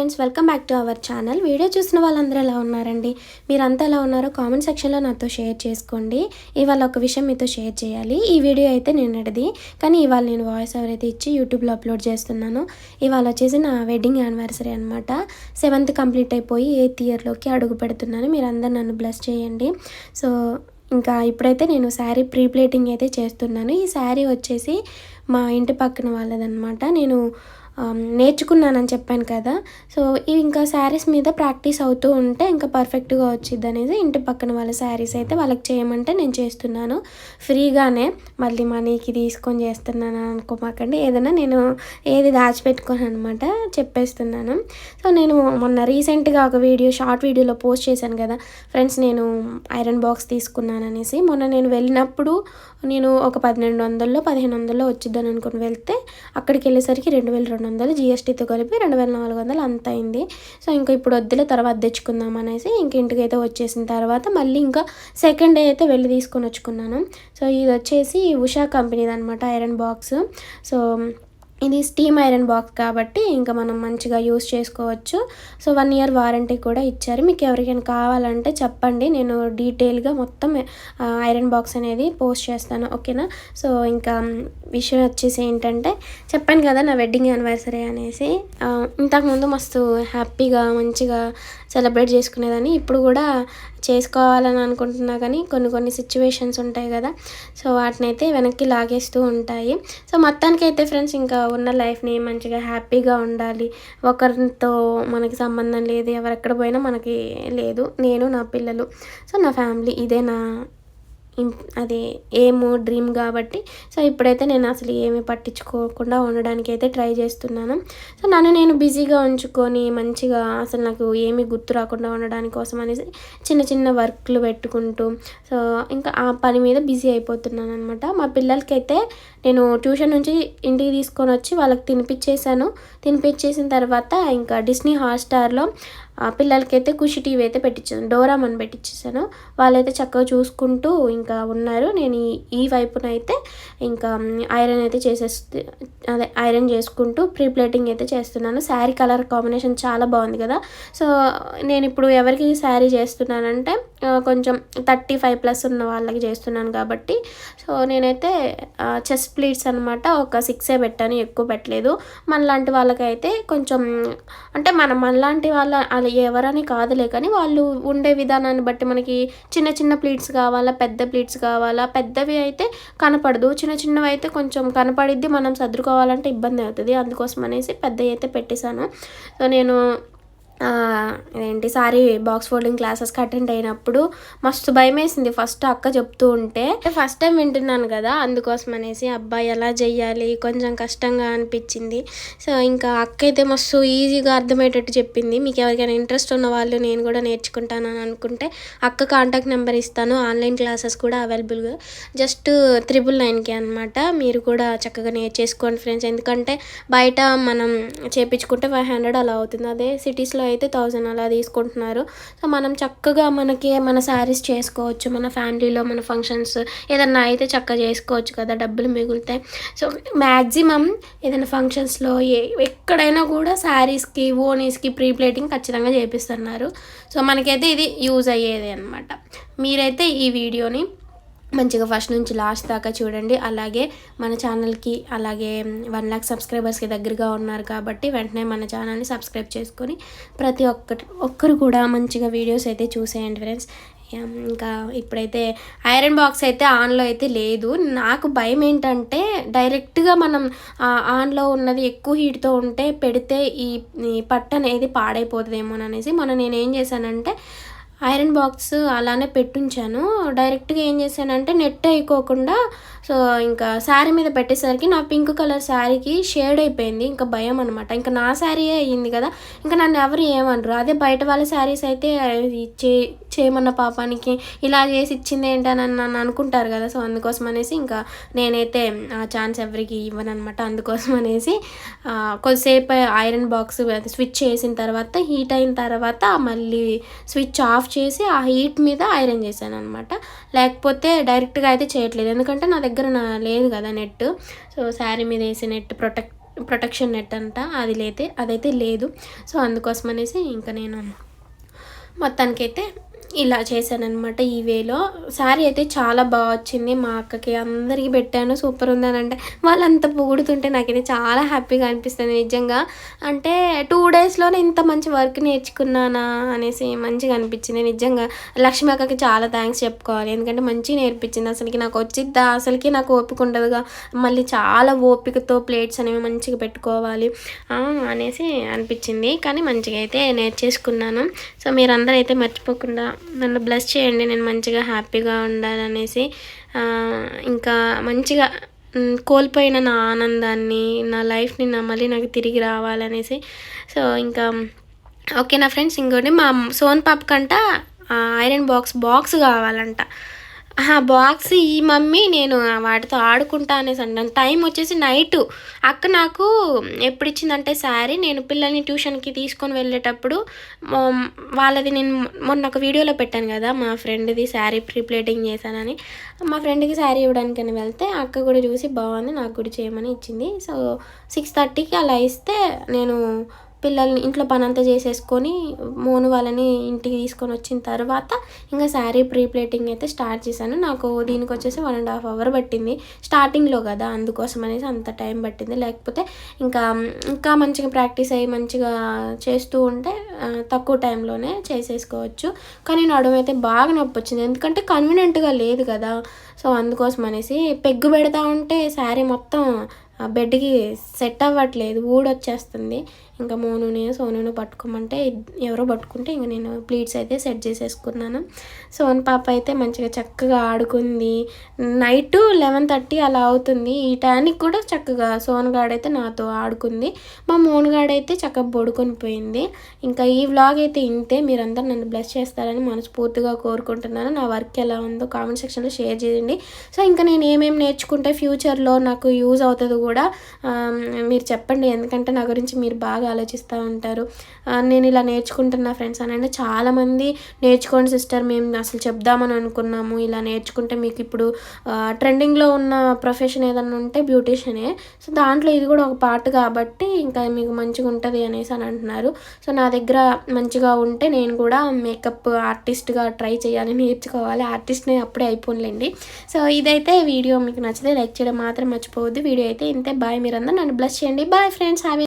Friends welcome back to our channel. Video చూసిన వాళ్ళందరూ ఎలా ఉన్నారండి? మీరంతా ఎలా ఉన్నారో కామెంట్ సెక్షన్లో నాతో షేర్ చేసుకోండి. ఇవాళ ఒక విషయం మీతో షేర్ చేయాలి. ఈ వీడియో అయితే నిన్నటిది కానీ ఇవాళ నేను వాయిస్ ఓవర్ అయితే ఇచ్చి యూట్యూబ్లో అప్లోడ్ చేస్తున్నాను. ఇవాళ వచ్చేసి నా వెడ్డింగ్ యానివర్సరీ అనమాట సెవెంత్ కంప్లీట్ అయిపోయి ఎయిత్ ఇయర్లోకి అడుగు పెడుతున్నాను. మీరందరూ నన్ను బ్లెస్ చేయండి. సో ఇంకా ఇప్పుడైతే నేను శారీ ప్రీ ప్లేటింగ్ అయితే చేస్తున్నాను. ఈ శారీ వచ్చేసి మా ఇంటి పక్కన వాళ్ళదనమాట నేను నేర్చుకున్నానని చెప్పాను కదా. సో ఇవి ఇంకా శారీస్ మీద ప్రాక్టీస్ అవుతూ ఉంటే ఇంకా పర్ఫెక్ట్గా వచ్చింది అనేది ఇంటి పక్కన వాళ్ళ శారీస్ అయితే వాళ్ళకి చేయమంటే నేను చేస్తున్నాను. ఫ్రీగానే మళ్ళీ మనీకి తీసుకొని చేస్తున్నాను అనుకోమాకండి. ఏదైనా నేను ఏది దాచిపెట్టుకోను అనమాట చెప్పేస్తున్నాను. సో నేను మొన్న రీసెంట్గా ఒక వీడియో షార్ట్ వీడియోలో పోస్ట్ చేశాను కదా. ఫ్రెండ్స్ నేను ఐరన్ బాక్స్ తీసుకున్నాను అనేసి మొన్న నేను వెళ్ళినప్పుడు నేను ఒక పన్నెండు వందల్లో పదిహేను వందల్లో వచ్చిద్దాను అనుకుని వెళ్తే అక్కడికి వెళ్ళేసరికి రెండు వేల రెండు వందలు జిఎస్టీతో కలిపి రెండు వేల నాలుగు వందలు అంత అయింది. సో ఇంకా ఇప్పుడు వద్దులే తర్వాత తెచ్చుకుందాం అనేసి ఇంక ఇంటికి అయితే వచ్చేసిన తర్వాత మళ్ళీ ఇంకా సెకండ్ డే అయితే వెళ్ళి తీసుకొని వచ్చుకున్నాను. సో ఇది వచ్చేసి ఉషా కంపెనీది అనమాట ఐరన్ బాక్స్. సో ఇది స్టీమ్ ఐరన్ బాక్స్ కాబట్టి ఇంకా మనం మంచిగా యూస్ చేసుకోవచ్చు. సో వన్ ఇయర్ వారంటీ కూడా ఇచ్చారు. మీకు ఎవరికైనా కావాలంటే చెప్పండి. నేను డీటెయిల్గా మొత్తం ఐరన్ బాక్స్ అనేది పోస్ట్ చేస్తాను. ఓకేనా సో ఇంకా విషయం వచ్చేసి ఏంటంటే చెప్పాను కదా నా వెడ్డింగ్ యానివర్సరీ అనేసి ఇంతకుముందు మస్తు హ్యాపీగా మంచిగా సెలబ్రేట్ చేసుకునేదాన్ని. ఇప్పుడు కూడా చేసుకోవాలని అనుకుంటున్నా కానీ కొన్ని కొన్ని సిచ్యువేషన్స్ ఉంటాయి కదా. సో వాటిని అయితే వెనక్కి లాగేస్తూ ఉంటాయి. సో మొత్తానికి అయితే ఫ్రెండ్స్ ఇంకా ఉన్న లైఫ్ని మంచిగా హ్యాపీగా ఉండాలి. ఒకరితో మనకి సంబంధం లేదు ఎవరెక్కడ పోయినా మనకి లేదు. నేను నా పిల్లలు. సో నా ఫ్యామిలీ ఇదే నా అదే ఏము డ్రీమ్ కాబట్టి. సో ఇప్పుడైతే నేను అసలు ఏమీ పట్టించుకోకుండా ఉండడానికి అయితే ట్రై చేస్తున్నాను. సో నన్ను నేను బిజీగా ఉంచుకొని మంచిగా అసలు నాకు ఏమీ గుర్తు రాకుండా ఉండడానికి కోసం అనేసి చిన్న చిన్న వర్క్లు పెట్టుకుంటూ సో ఇంకా ఆ పని మీద బిజీ అయిపోతున్నాను అనమాట మా పిల్లలకైతే నేను ట్యూషన్ నుంచి ఇంటికి తీసుకొని వచ్చి వాళ్ళకి తినిపించేసాను తినిపించేసిన తర్వాత ఇంకా డిస్నీ హాట్స్టార్లో పిల్లలకైతే ఖుషి టీవీ అయితే పెట్టించాను డోరామని పెట్టించేసాను వాళ్ళైతే చక్కగా చూసుకుంటూ ఇంకా ఉన్నారు. నేను ఈ వైపున అయితే ఇంకా ఐరన్ అయితే చేసేస్తే అదే ఐరన్ చేసుకుంటూ ప్రీ ప్లేటింగ్ అయితే చేస్తున్నాను. శారీ కలర్ కాంబినేషన్ చాలా బాగుంది కదా. సో నేను ఇప్పుడు ఎవరికి శారీ చేస్తున్నానంటే కొంచెం థర్టీ ఫైవ్ ప్లస్ ఉన్న వాళ్ళకి చేస్తున్నాను కాబట్టి. సో నేనైతే చెస్ ప్లీట్స్ అనమాట ఒక సిక్సే పెట్టాను ఎక్కువ పెట్టలేదు. మనలాంటి వాళ్ళకైతే కొంచెం అంటే మన మనలాంటి వాళ్ళ అది ఎవరని కాదులే కానీ వాళ్ళు ఉండే విధానాన్ని బట్టి మనకి చిన్న చిన్న ప్లీట్స్ కావాలా పెద్ద ప్లీట్స్ కావాలా పెద్దవి అయితే కనపడదు. చిన్న చిన్నవి అయితే కొంచెం కనపడిద్ది మనం సర్దుకోవాలంటే ఇబ్బంది అవుతుంది. అందుకోసం అనేసి పెద్దవి అయితే పెట్టేశాను. సో నేను ఏంటి సారీ బాక్స్ ఫోల్డింగ్ క్లాసెస్కి అటెండ్ అయినప్పుడు మస్తు భయం వేసింది ఫస్ట్ అక్క చెప్తూ ఉంటే ఫస్ట్ టైం వింటున్నాను కదా అందుకోసం అనేసి అబ్బాయి ఎలా చెయ్యాలి? కొంచెం కష్టంగా అనిపించింది. సో ఇంకా అక్క అయితే మస్తు ఈజీగా అర్థమయ్యేటట్టు చెప్పింది. మీకు ఎవరికైనా ఇంట్రెస్ట్ ఉన్న వాళ్ళు నేను కూడా నేర్చుకుంటాను అని అనుకుంటే అక్క కాంటాక్ట్ నెంబర్ ఇస్తాను. ఆన్లైన్ క్లాసెస్ కూడా అవైలబుల్గా జస్ట్ త్రిబుల్ నైన్కి అనమాట మీరు కూడా చక్కగా నేర్చేసుకోండి ఫ్రెండ్స్ ఎందుకంటే బయట మనం చేపించుకుంటే ఫైవ్ హండ్రెడ్ అలా అవుతుంది. అదే సిటీస్లో అయితే థౌజండ్ అలా తీసుకుంటున్నారు. సో మనం చక్కగా మనకి మన శారీస్ చేసుకోవచ్చు మన ఫ్యామిలీలో మన ఫంక్షన్స్ ఏదన్నా అయితే చక్కగా చేసుకోవచ్చు కదా డబ్బులు మిగులుతాయి. సో మ్యాక్సిమం ఏదైనా ఫంక్షన్స్లో ఏ ఎక్కడైనా కూడా శారీస్కి ఓనీస్కి ప్రీ ప్లేటింగ్ ఖచ్చితంగా చేపిస్తున్నారు. సో మనకైతే ఇది యూజ్ అయ్యేది అనమాట మీరైతే ఈ వీడియోని మంచిగా ఫస్ట్ నుంచి లాస్ట్ దాకా చూడండి. అలాగే మన ఛానల్కి అలాగే వన్ ల్యాక్ సబ్స్క్రైబర్స్కి దగ్గరగా ఉన్నారు కాబట్టి వెంటనే మన ఛానల్ని సబ్స్క్రైబ్ చేసుకొని ప్రతి ఒక్కటి ఒక్కరు కూడా మంచిగా వీడియోస్ అయితే చూసేయండి ఫ్రెండ్స్. ఇంకా ఇప్పుడైతే ఐరన్ బాక్స్ అయితే ఆన్లో అయితే లేదు. నాకు భయం ఏంటంటే డైరెక్ట్గా మనం ఆన్లో ఉన్నది ఎక్కువ హీట్తో ఉంటే పెడితే ఈ ఈ పట్టు అనేది పాడైపోతుందేమో అనేసి మొన్న నేను ఏం చేశానంటే ఐరన్ బాక్స్ అలానే పెట్టుంచాను. డైరెక్ట్గా ఏం చేశానంటే నెట్ అయిపోకుండా సో ఇంకా శారీ మీద పెట్టేసరికి నా పింక్ కలర్ శారీకి షేడ్ అయిపోయింది. ఇంకా భయం అనమాట ఇంకా నా శారీ అయ్యింది కదా. ఇంకా నన్ను ఎవరు ఏమనరు. అదే బయట వాళ్ళ శారీస్ అయితే చే చేయమన్న పాపానికి ఇలా చేసి ఇచ్చింది ఏంటని నన్ను అనుకుంటారు కదా. సో అందుకోసం అనేసి ఇంకా నేనైతే ఆ ఛాన్స్ ఎవరికి ఇవ్వను అనమాట అందుకోసం అనేసి కొద్దిసేపు ఐరన్ బాక్స్ స్విచ్ చేసిన తర్వాత హీట్ అయిన తర్వాత మళ్ళీ స్విచ్ ఆఫ్ చేసి ఆ హీట్ మీద ఐరన్ చేశాను అనమాట లేకపోతే డైరెక్ట్గా అయితే చేయట్లేదు. ఎందుకంటే నా దగ్గర నా లేదు కదా నెట్. సో శారీ మీద వేసే నెట్ ప్రొటెక్ట్ ప్రొటెక్షన్ నెట్ అంట అది లేతే అదైతే లేదు. సో అందుకోసం అనేసి ఇంకా నేను మొత్తానికైతే ఇలా చేశానమాట ఈ వేలో. శారీ అయితే చాలా బాగా వచ్చింది. మా అక్కకి అందరికీ పెట్టాను. సూపర్ ఉందని అంటే వాళ్ళంతా పొగుడుతుంటే నాకైతే చాలా హ్యాపీగా అనిపిస్తుంది నిజంగా. అంటే టూ డేస్లోనే ఇంత మంచి వర్క్ నేర్చుకున్నానా అనేసి మంచిగా అనిపించింది నిజంగా. లక్ష్మి అక్కకి చాలా థ్యాంక్స్ చెప్పుకోవాలి. ఎందుకంటే మంచిగా నేర్పించింది. అసలుకి నాకు వచ్చిద్దా? అసలుకి నాకు ఓపిక ఉండదుగా. మళ్ళీ చాలా ఓపికతో ప్లేట్స్ అనేవి మంచిగా పెట్టుకోవాలి. అనేసి అనిపించింది. కానీ మంచిగా అయితే నేర్చేసుకున్నాను. సో మీరందరూ అయితే మర్చిపోకుండా నన్ను బ్లెస్ చేయండి నేను మంచిగా హ్యాపీగా ఉండాలనేసి ఇంకా మంచిగా కోల్పోయిన నా ఆనందాన్ని నా లైఫ్ని నా మళ్ళీ నాకు తిరిగి రావాలనేసి. సో ఇంకా ఓకే నా ఫ్రెండ్స్ ఇంకోటి మా సోన్ పాపకంట ఐరన్ బాక్స్ బాక్స్ కావాలంట. బాక్స్ ఈ మమ్మీ నేను వాటితో ఆడుకుంటా అనేసి అంటాను టైం వచ్చేసి నైట్ అక్క నాకు ఎప్పుడు ఇచ్చిందంటే శారీ నేను పిల్లల్ని ట్యూషన్కి తీసుకొని వెళ్ళేటప్పుడు వాళ్ళది నేను మొన్న ఒక వీడియోలో పెట్టాను కదా మా ఫ్రెండ్ది శారీ ప్రీప్లేటింగ్ చేశానని. మా ఫ్రెండ్కి శారీ ఇవ్వడానికని వెళ్తే అక్క కూడా చూసి బాగుంది నాకు కూడా చేయమని ఇచ్చింది. సో సిక్స్ థర్టీకి అలా ఇస్తే నేను పిల్లల్ని ఇంట్లో పని అంతా చేసేసుకొని మోను వాళ్ళని ఇంటికి తీసుకొని వచ్చిన తర్వాత ఇంకా శారీ ప్రీ ప్లేటింగ్ అయితే స్టార్ట్ చేశాను. నాకు దీనికి వచ్చేసి వన్ అండ్ హాఫ్ అవర్ పట్టింది. స్టార్టింగ్లో కదా అందుకోసం అనేసి అంత టైం పట్టింది. లేకపోతే ఇంకా ఇంకా మంచిగా ప్రాక్టీస్ అయ్యి మంచిగా చేస్తూ ఉంటే తక్కువ టైంలోనే చేసేసుకోవచ్చు. కానీ నడుము అయితే బాగా నొప్పి వచ్చింది. ఎందుకంటే కన్వీనియంట్గా లేదు కదా. సో అందుకోసం అనేసి పెగ్గు పెడతా ఉంటే శారీ మొత్తం బెడ్కి సెట్ అవ్వట్లేదు. ఊడొచ్చేస్తుంది. ఇంకా మోనుని సోనుని పట్టుకోమంటే ఎవరో పట్టుకుంటే ఇంకా నేను ప్లీట్స్ అయితే సెట్ చేసేసుకున్నాను. సోన్ పాప అయితే మంచిగా చక్కగా ఆడుకుంది. నైట్ లెవెన్ థర్టీ అలా అవుతుంది. ఈ టైంకి కూడా చక్కగా సోన్గాడ్ అయితే నాతో ఆడుకుంది. మా మోనుగాడ్ అయితే చక్కగా పడుకొని పోయింది. ఇంకా ఈ వ్లాగ్ అయితే ఇంతే. మీరందరూ నన్ను బ్లెస్ చేస్తారని మనస్ఫూర్తిగా కోరుకుంటున్నాను. నా వర్క్ ఎలా ఉందో కామెంట్ సెక్షన్లో షేర్ చేయండి. సో ఇంకా నేను ఏమేమి నేర్చుకుంటే ఫ్యూచర్లో నాకు యూజ్ అవుతుంది కూడా మీరు చెప్పండి. ఎందుకంటే నా గురించి మీరు బాగా ఆలోచిస్తూ ఉంటారు నేను ఇలా నేర్చుకుంటున్నా ఫ్రెండ్స్ అని అంటే చాలామంది నేర్చుకోండి సిస్టర్ మేము అసలు చెప్దామని అనుకున్నాము. ఇలా నేర్చుకుంటే మీకు ఇప్పుడు ట్రెండింగ్లో ఉన్న ప్రొఫెషన్ ఏదన్నా ఉంటే బ్యూటీషియనే. సో దాంట్లో ఇది కూడా ఒక పార్ట్ కాబట్టి ఇంకా మీకు మంచిగా ఉంటుంది అనేసి అని అంటున్నారు. సో నా దగ్గర మంచిగా ఉంటే నేను కూడా మేకప్ ఆర్టిస్ట్గా ట్రై చేయాలి నేర్చుకోవాలి. ఆర్టిస్ట్ని అప్పుడే అయిపోలేండి సో ఇదైతే వీడియో మీకు నచ్చితే లైక్ చేయడం మాత్రం మర్చిపోవద్దు. వీడియో అయితే ఇంతే. బాయ్ మీరందరూ. నన్ను బ్లస్ చేయండి. Bye friends. హ్యాపీ